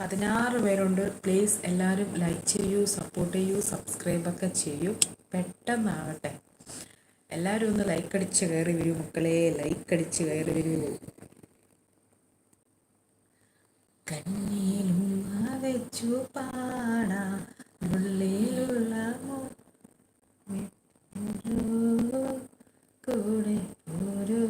പതിനാറ് പേരുണ്ട്. പ്ലീസ് എല്ലാവരും ലൈക്ക് ചെയ്യൂ സപ്പോർട്ട് ചെയ്യൂ സബ്സ്ക്രൈബൊക്കെ ചെയ്യൂ. പെട്ടെന്നാവട്ടെ. എല്ലാവരും ഒന്ന് ലൈക്ക് അടിച്ച് കയറി വരൂ മക്കളെ. ലൈക്ക് അടിച്ച് കയറി വരൂ. കണ്ണീലും വെച്ചു പാടാ ഉള്ളിലുള്ള മോ- ഒരു കൂടെ ഒരു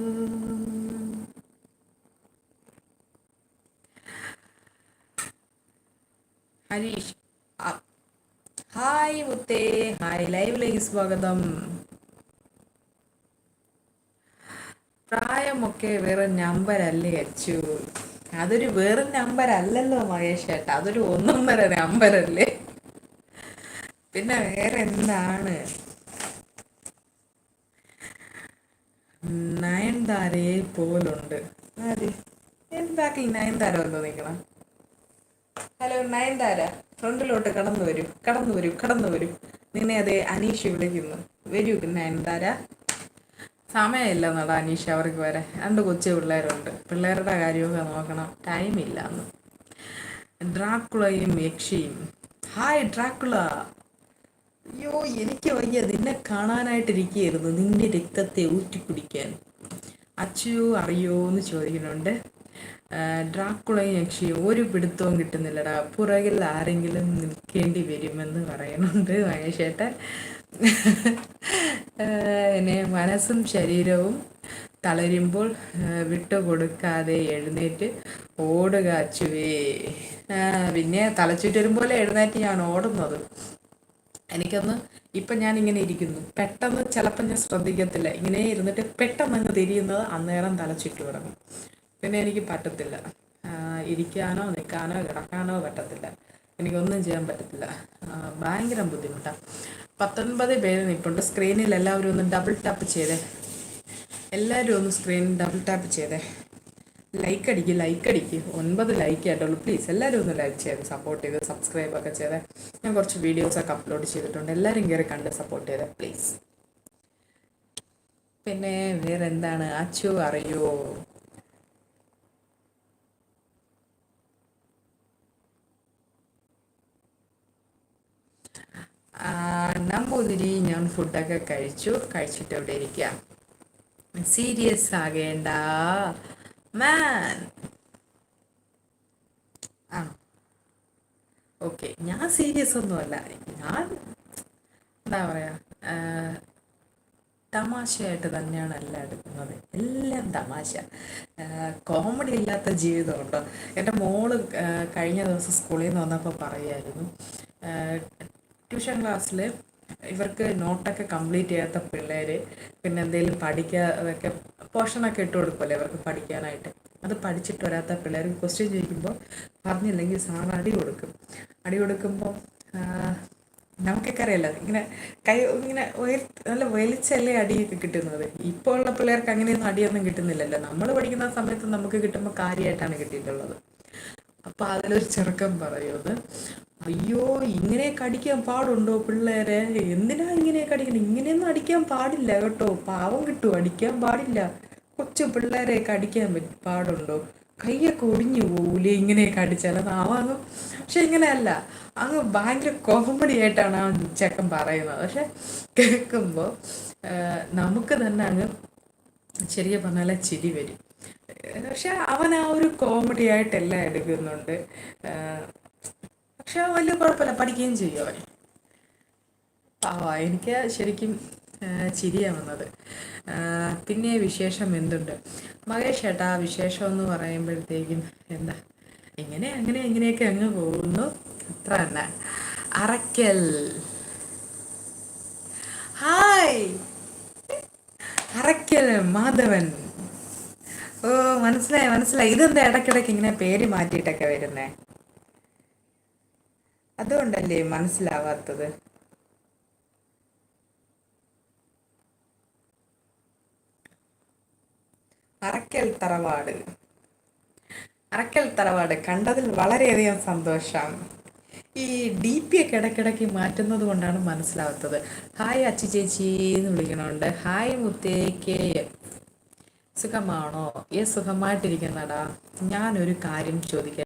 ഹരീഷ് ഹായ് മുത്തേ. ഹായ്. ലൈവിലേക്ക് സ്വാഗതം. പ്രായമൊക്കെ വേറെ നമ്പർ അല്ലേ അച്ചു. അതൊരു വേറെ നമ്പർ അല്ലല്ലോ മഹേഷ് ഏട്ടാ. അതൊരു ഒന്നൊന്നര നമ്പർ അല്ലേ പിന്നെ വേറെ എന്താണ്? നയൻതാരയെ പോലുണ്ട്. എന്താക്കി നയൻതാര വന്ന് നിൽക്കണം ഹലോ നയൻതാര. ഫ്രണ്ടിലോട്ട് കടന്നു വരും കടന്നു വരും കടന്നു വരും. നിന്നെ അതെ അനീഷ് വിളിക്കുന്നു. വരൂ നയൻതാര. സമയമില്ല നട അനീഷ് അവർക്ക് വരെ. രണ്ട് കൊച്ചു പിള്ളേരുണ്ട്. പിള്ളേരുടെ കാര്യമൊക്കെ നോക്കണം. ടൈമില്ല എന്ന് ഡ്രാക്കുളയും യക്ഷിയും. Hi Dracula. അയ്യോ എനിക്ക് വയ്യ. നിന്നെ കാണാനായിട്ടിരിക്കുകയായിരുന്നു. നിന്റെ രക്തത്തെ ഊറ്റിക്കുടിക്കാൻ. അച്ചു അറിയോ എന്ന് ചോദിക്കുന്നുണ്ട്. ഡ്രാക്കുളയും യക്ഷിയും ഒരു പിടുത്തവും കിട്ടുന്നില്ലടാ. പുറകിൽ ആരെങ്കിലും നിൽക്കേണ്ടി വരുമെന്ന് പറയുന്നുണ്ട് മഹേഷേട്ടൻ. എന്നെ മനസ്സും ശരീരവും തളരുമ്പോൾ വിട്ടുകൊടുക്കാതെ എഴുന്നേറ്റ് ഓടുക അച്ചുവേ പിന്നെ തലച്ചുറ്റരും പോലെ എഴുന്നേറ്റ് ഞാൻ ഓടുന്നത്. എനിക്കൊന്ന് ഇപ്പം ഞാൻ ഇങ്ങനെ ഇരിക്കുന്നു. പെട്ടെന്ന് ചിലപ്പോൾ ഞാൻ ശ്രദ്ധിക്കത്തില്ല. ഇങ്ങനെ ഇരുന്നിട്ട് പെട്ടെന്ന് തിരിയുന്നത് അന്നേരം തലച്ചുറ്റു ചുറ്റു കിടക്കും. പിന്നെ എനിക്ക് പറ്റത്തില്ല. ഇരിക്കാനോ നിൽക്കാനോ കിടക്കാനോ പറ്റത്തില്ല. എനിക്കൊന്നും ചെയ്യാൻ പറ്റത്തില്ല. ഭയങ്കര ബുദ്ധിമുട്ടാണ് പത്തൊൻപത് പേര് നിൽപ്പുണ്ട് സ്ക്രീനിൽ എല്ലാവരും ഒന്ന് ഡബിൾ ടാപ്പ് ചെയ്തേ. എല്ലാവരും ഒന്ന് സ്ക്രീനിൽ ഡബിൾ ടാപ്പ് ചെയ്തേ. ലൈക്ക് അടിക്ക് ലൈക്ക് അടിക്ക്. ഒൻപത് ലൈക്ക് ആയിട്ടുള്ളൂ. പ്ലീസ് എല്ലാവരും ഒന്ന് ലൈക്ക് ചെയ്ത്. സപ്പോർട്ട് ചെയ്ത് സബ്സ്ക്രൈബ് ഒക്കെ ചെയ്ത്. ഞാൻ കുറച്ച് വീഡിയോസൊക്കെ അപ്ലോഡ് ചെയ്തിട്ടുണ്ട്. എല്ലാവരും കയറി കണ്ട് സപ്പോർട്ട് ചെയ്തേ പ്ലീസ് പിന്നെ വേറെ എന്താണ് അച്ചു അറിയോ ആ, നമ്പൂതിരി ഞാൻ ഫുഡൊക്കെ കഴിച്ചു കഴിച്ചിട്ട് അവിടെ ഇരിക്കാം. സീരിയസ് ആകേണ്ട. മാൻ ആ ഓക്കെ ഞാൻ സീരിയസ് ഒന്നുമല്ല. ഞാൻ എന്താ പറയാ തമാശയായിട്ട് തന്നെയാണ് എല്ലാം എടുക്കുന്നത്. എല്ലാം തമാശ. കോമഡി ഇല്ലാത്ത ജീവിതമുണ്ടോ. എന്റെ മോൾ കഴിഞ്ഞ ദിവസം സ്കൂളിൽ നിന്ന് വന്നപ്പോൾ പറയായിരുന്നു. ട്യൂഷൻ ക്ലാസ്സിൽ ഇവർക്ക് നോട്ടൊക്കെ കംപ്ലീറ്റ് ചെയ്യാത്ത പിള്ളേർ പിന്നെ എന്തെങ്കിലും പഠിക്കാതൊക്കെ പോർഷനൊക്കെ ഇട്ട് കൊടുക്കുമല്ലോ ഇവർക്ക് പഠിക്കാനായിട്ട്? അത് പഠിച്ചിട്ട് വരാത്ത പിള്ളേർ ക്വസ്റ്റ്യൻ ചോദിക്കുമ്പോൾ പറഞ്ഞില്ലെങ്കിൽ സാർ അടി കൊടുക്കും. അടി കൊടുക്കുമ്പോൾ നമുക്കൊക്കെ അറിയാലോ ഇങ്ങനെ കൈ ഇങ്ങനെ നല്ല വലിച്ചല്ലേ അടിയൊക്കെ കിട്ടുന്നത്. ഇപ്പോൾ ഉള്ള പിള്ളേർക്ക് അങ്ങനെയൊന്നും അടിയൊന്നും കിട്ടുന്നില്ലല്ലോ. നമ്മൾ പഠിക്കുന്ന സമയത്ത് നമുക്ക് കിട്ടുമ്പോൾ കാര്യമായിട്ടാണ് കിട്ടിയിട്ടുള്ളത്. അപ്പോൾ അതിലൊരു ചെറുക്കം പറയുന്നത് അയ്യോ ഇങ്ങനെയൊക്കെ അടിക്കാൻ പാടുണ്ടോ പിള്ളേരെ? എന്തിനാ ഇങ്ങനെയൊക്കെ അടിക്കണം ഇങ്ങനെയൊന്നും അടിക്കാൻ പാടില്ല കേട്ടോ. പാവം കിട്ടും അടിക്കാൻ പാടില്ല. കൊച്ചു പിള്ളേരെ കടിക്കാൻ പാടുണ്ടോ? കൈയൊക്കെ ഒടിഞ്ഞു പോകൂലേ ഇങ്ങനെയൊക്കെ അടിച്ചാൽ അങ്ങ് പക്ഷെ ഇങ്ങനെയല്ല അങ്ങ് ഭയങ്കര കോമഡി ആയിട്ടാണ് ആ ചെക്കൻ പറയുന്നത്. പക്ഷെ കേൾക്കുമ്പോൾ നമുക്ക് തന്നെ അങ്ങ് ശരിക്കും പറഞ്ഞാൽ ചിരി വരും. പക്ഷെ അവൻ ആ ഒരു കോമഡി ആയിട്ടെല്ലാം എടുക്കുന്നുണ്ട് പക്ഷെ വലിയ കുഴപ്പമില്ല. പഠിക്കുകയും ചെയ്യും അവൻ പാവാ എനിക്ക് ശരിക്കും ചിരിയാണ് വന്നത്. പിന്നെ വിശേഷം എന്തുണ്ട്? മഹേഷ് ഏട്ടാ വിശേഷം എന്ന് പറയുമ്പോഴത്തേക്കും എന്താ? ഇങ്ങനെ അങ്ങനെ ഇങ്ങനെയൊക്കെ അങ്ങ് പോകുന്നു. അത്ര തന്നെ. അറക്കൽ ഹായ്! അറക്കൽ മാധവൻ. ഓ മനസ്സിലായി മനസ്സിലായി. ഇതെന്താ ഇടയ്ക്കിടയ്ക്ക് ഇങ്ങനെ പേര് മാറ്റിയിട്ടൊക്കെ വരുന്നേ? അതുകൊണ്ടല്ലേ മനസ്സിലാവാത്തത്? അറക്കൽ തറവാട്. അറക്കൽ തറവാട് കണ്ടതിൽ വളരെയധികം സന്തോഷം. ഈ ഡി പി ഒക്കെ ഇടയ്ക്കിടയ്ക്ക് മാറ്റുന്നത് കൊണ്ടാണ് മനസ്സിലാവാത്തത്. ഹായ് അച്ചി ചേച്ചി എന്ന് വിളിക്കണുണ്ട്. ഹായ് കെ സുഖമാണോ? ഏ സുഖമായിട്ടിരിക്കുന്നടാ. ഞാനൊരു കാര്യം ചോദിക്കാം